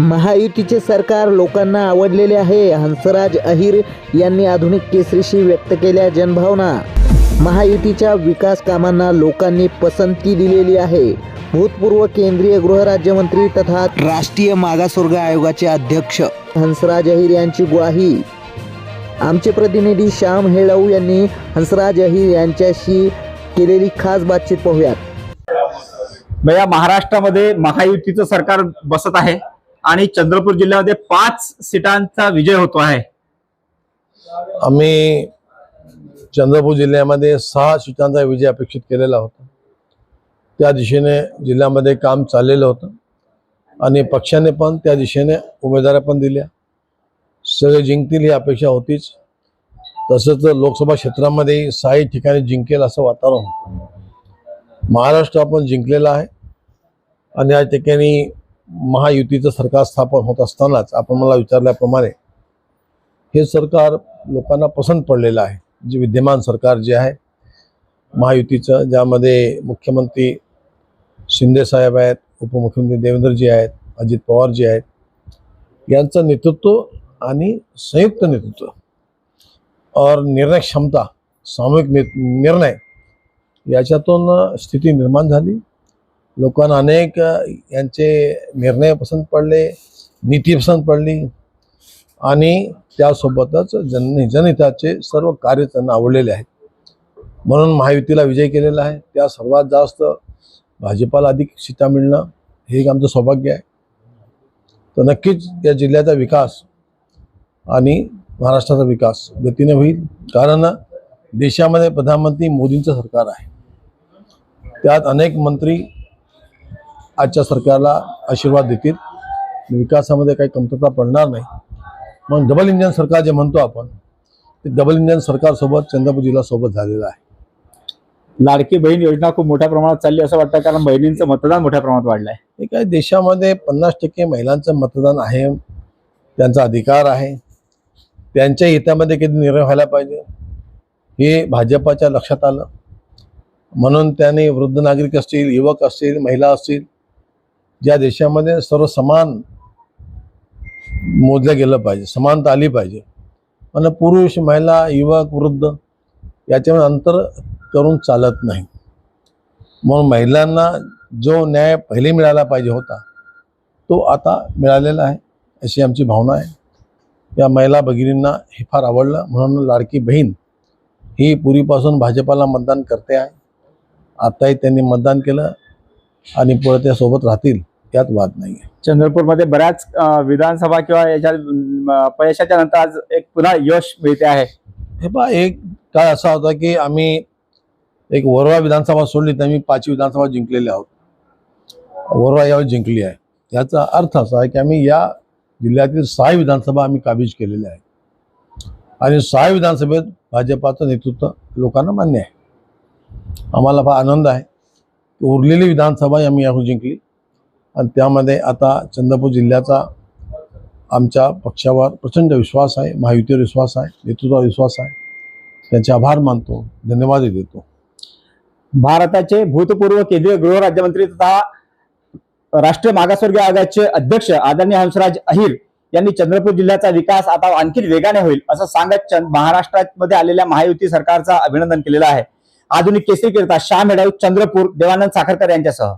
महायुतीचे सरकार लोकांना आवडलेले आहे. हंसराज अहिर यांनी आधुनिक केसरीशी व्यक्त केल्या जनभावना. महायुतीच्या विकास कामांना लोकांनी पसंती दिलेली आहे. भूतपूर्व केंद्रीय गृहराज्यमंत्री तथा राष्ट्रीय मागासवर्ग आयोगाचे अध्यक्ष हंसराज अहिर यांची ग्वाही. आमचे प्रतिनिधी श्याम हेळाऊ यांनी हंसराज अहिर यांच्याशी केलेली खास बातचीत पाहूयात. या महाराष्ट्रामध्ये महायुतीचं सरकार बसत आहे. आणि चंद्रपूर जिल्ह्यामध्ये पाच सीटांचा विजय होतो आहे. आम्ही चंद्रपूर जिल्ह्यामध्ये सहा सीटांचा विजय अपेक्षित केलेला होता. त्या दिशेने जिल्ह्यामध्ये काम चाललेलं होतं. आणि पक्षाने पण त्या दिशेने उमेदवाऱ्या पण दिल्या. सगळे जिंकतील ही अपेक्षा होतीच. तसंच लोकसभा क्षेत्रामध्ये साई ठिकाणी जिंकेल असं वातावरण होतं. महाराष्ट्र आपण जिंकलेला आहे. आणि या ठिकाणी महायुतीचं सरकार स्थापन होत असतानाच आपण मला विचारल्याप्रमाणे हे सरकार लोकांना पसंत पडलेलं आहे. जे विद्यमान सरकार जे आहे महायुतीचं ज्यामध्ये मुख्यमंत्री शिंदेसाहेब आहेत उपमुख्यमंत्री देवेंद्रजी आहेत अजित पवारजी आहेत यांचं नेतृत्व आणि संयुक्त नेतृत्व और निर्णय क्षमता सामूहिक नि निर्णय याच्यातून स्थिती निर्माण झाली. लोकांना अनेक यांचे निर्णय पसंत पडले नीती पसंत पडली. आणि त्यासोबतच जन जनहिताचे सर्व कार्य त्यांना आवडलेले आहेत. म्हणून महायुतीला विजय केलेला आहे. त्या सर्वात जास्त भाजपाला अधिक सीटा मिळणं हे एक आमचं सौभाग्य आहे. तर नक्कीच या जिल्ह्याचा विकास आणि महाराष्ट्राचा विकास गतीने होईल. कारण देशामध्ये प्रधानमंत्री मोदींचं सरकार आहे. त्यात अनेक मंत्री आजच्या सरकारला आशीर्वाद देतील. विकासामध्ये काही कमतरता पडणार नाही. मग डबल इंजन सरकार जे म्हणतो आपण ते डबल इंजन सरकारसोबत चंद्रपूर जिल्हा सोबत झालेलं आहे. लाडकी बहीण योजना खूप मोठ्या प्रमाणात चालली असं वाटतं कारण बहिणींचं मतदान मोठ्या प्रमाणात वाढलंय. हे काय देशामध्ये पन्नास टक्के महिलांचं मतदान आहे त्यांचा अधिकार आहे. त्यांच्या हितामध्ये कधी निर्णय व्हायला पाहिजे हे भाजपाच्या लक्षात आलं. म्हणून त्याने वृद्ध नागरिक असतील युवक असतील महिला असतील ज्या देशामध्ये सर्व समान मोजलं गेलं पाहिजे समानता आली पाहिजे. आणि पुरुष महिला युवक वृद्ध याच्यामध्ये अंतर करून चालत नाही. म्हणून महिलांना जो न्याय पहिले मिळाला पाहिजे होता तो आता मिळालेला आहे अशी आमची भावना आहे. या महिला भगिनींना हे फार आवडलं. म्हणून लाडकी बहीण ही पूर्वीपासून भाजपाला मतदान करते आहे. आताही त्यांनी मतदान केलं आणि पुढे त्यासोबत राहतील. यात वाद नाही आहे चंद्रपूरमध्ये बऱ्याच विधानसभा किंवा याच्या अपयशाच्या नंतर आज एक पुन्हा यश मिळते आहे. हे पहा एक काळ असा होता की आम्ही एक वरवा विधानसभा सोडली तर आम्ही पाचवी विधानसभा जिंकलेल्या आहोत. वरवा यावेळी जिंकली आहे. याचा अर्थ असा आहे की आम्ही या जिल्ह्यातील सहा विधानसभा आम्ही काबीज केलेल्या आहेत. आणि सहा विधानसभेत भाजपाचं नेतृत्व लोकांना मान्य आहे. आम्हाला फार आनंद आहे. की उरलेली विधानसभा आम्ही याहून जिंकली. आणि त्यामध्ये आता चंद्रपूर जिल्ह्याचा आमच्या पक्षावर प्रचंड विश्वास आहे महायुतीवर विश्वास आहे नेतृत्वावर विश्वास आहे. त्यांचे आभार मानतो धन्यवादही देतो. भारताचे भूतपूर्व केंद्रीय गृहराज्यमंत्री तथा राष्ट्रीय मागासवर्गीय आयोगाचे अध्यक्ष आदरणीय हंसराज अहिर यांनी चंद्रपूर जिल्ह्याचा विकास आता आणखी वेगाने होईल असं सांगत चंद- महाराष्ट्रामध्ये आलेल्या महायुती सरकारचा अभिनंदन केलेलं आहे. आधुनिक केसरी करता श्याम हेडाऊ चंद्रपूर देवानंद साखरकर यांच्यासह.